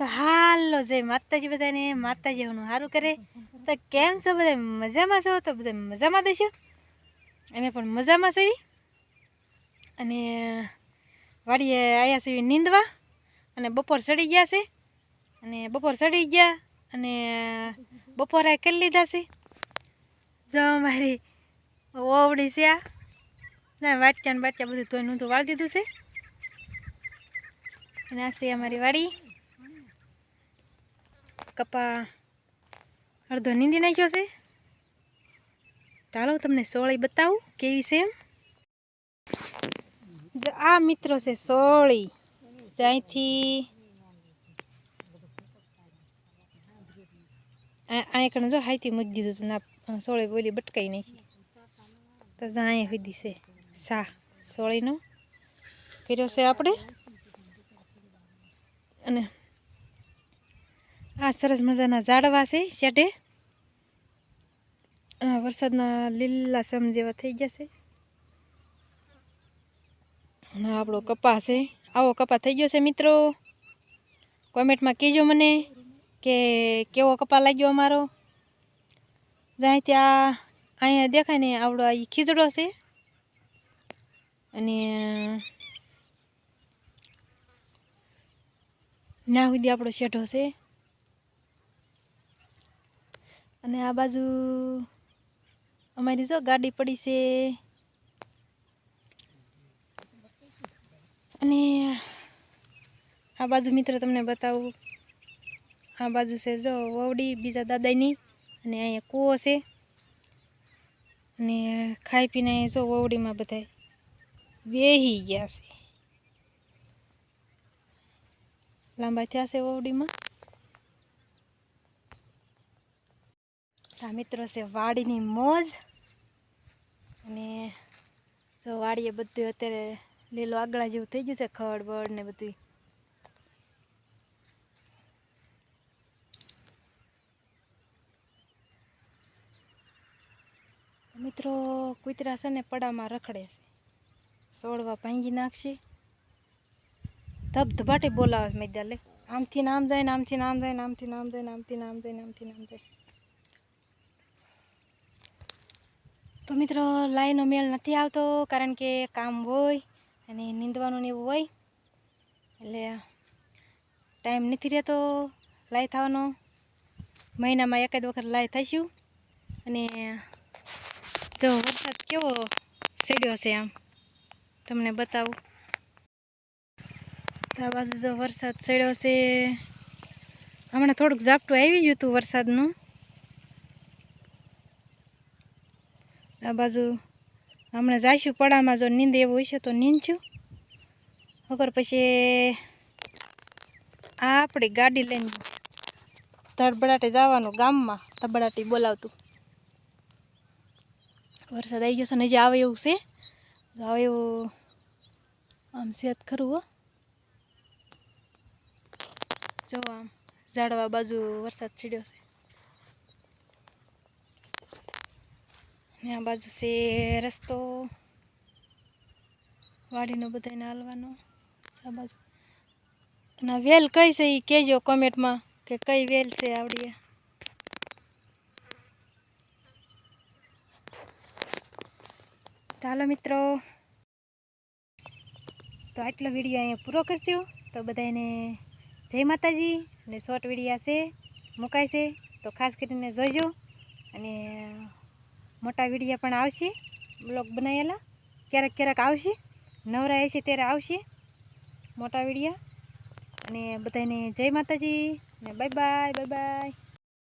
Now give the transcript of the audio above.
તો હાલો, જય માતાજી બધાને. માતાજી, હું સારું કરે. તો કેમ છો બધા? મજામાં છો? તો બધા મજામાં દેશો અમે પણ મજામાં સેવી અને વાડીએ આવ્યા સેવી નીંદવા. અને બપોર ચડી ગયા છે. અને બપોર ચડી ગયા અને બપોરે કરી લીધા છે. જો મારી ઓવડી છે આ. ના, વાટક્યા ને બાટક્યા બધું ધોઈને તો વાળી દીધું છે. અને આ છે અમારી વાડી. કપા અડધો નીંદી નાખ્યો છે. ચાલો તમને સોળી બતાવું કેવી છે એમ. આ મિત્રો છે સોળી. જ્યાંથી અહીંયા કણે જો હાઈથી મૂકી દીધું હતું ના સોળી બોલી બટકાઈ નાખી. તો જાય સુધી છે સા સોળીનો. કર્યો છે આપણે. અને આ સરસ મજાના ઝાડવા છે અને વરસાદના લીલા સમ જેવા થઈ ગયા છે. આપણો કપા છે. આવો કપા થઈ ગયો છે મિત્રો. કોમેન્ટમાં કહેજો મને કે કેવો કપા લાગ્યો અમારો. જ્યાં ત્યાં અહીંયા દેખાય ને આવડો ઈ ખીચડો છે. અને ના સુધી આપણો શેઢો છે અને આ બાજુ અમારી જો ગાડી પડી છે. અને આ બાજુ મિત્ર તમને બતાવું. આ બાજુ છે જો વવડી, બીજા દાદાની અને અહીંયા કૂવો છે. અને ખાઈ પીને જો વવડીમાં બધા વેહી ગયા છે. લાંબા થયા છે વવડીમાં? આ મિત્રો છે વાડીની મોજ. અને જો વાડીએ બધું અત્યારે લીલો આગળા જેવું થઈ ગયું છે, ખડ બળ ને બધું મિત્રો કૂતરા છે ને પડામાં રખડે છે. સોળવા ભાંગી નાખશે. ધબધબાટે બોલાવે મેં લે. આમથી નામ જાય ને આમથી નામ જાય ને આમથી નામ જાય ને આમથી નામ જાય ને આમથી નામ જાય. તો મિત્રો, લાઈનો મેળ નથી આવતો, કારણ કે કામ હોય અને નીંદવાનું ને એવું હોય. એટલે ટાઈમ નથી રહેતો લાઈ થવાનો. મહિનામાં એકાદ વખત લાઈ થઈશું. અને જો વરસાદ કેવો ચડ્યો છે આમ, તમને બતાવું. આ બાજુ જો વરસાદ ચડ્યો છે, હમણાં થોડુંક ઝાપટું આવી ગયું હતું વરસાદનું. આ બાજુ હમણાં જઈશું પડામાં, જો નીંદ એવું હશે તો નીંદશું વગર પછી આ આપણી ગાડી લઈને ધડબડાટે જવાનું ગામમાં ધબડાટી બોલાવતું. વરસાદ આવી ગયો છે ને હજી આવે એવું છે. આવે એવું આમ સેત ખરું હો. જો આમ ઝાડવા બાજુ વરસાદ છીડ્યો છે. ને આ બાજુ છે રસ્તો. વાડીનો બધાને હાલવાનો. આ બાજુ. અને વેલ કઈ છે એ કહેજો કોમેન્ટમાં કે કઈ વેલ છે આવડીએ ચાલો મિત્રો. તો આટલો વીડિયો અહીંયા પૂરો કરશું. તો બધાને જય માતાજી અને શોર્ટ વિડીયા છે, મુકાય છે. તો ખાસ કરીને જોઈજો. અને મોટા વિડીયા પણ આવશે, બ્લોગ બનાવેલા ક્યારેક ક્યારેક આવશે નવરા છે ત્યારે આવશે મોટા વિડીયા. અને બધાને જય માતાજી ને બાય બાય બાય બાય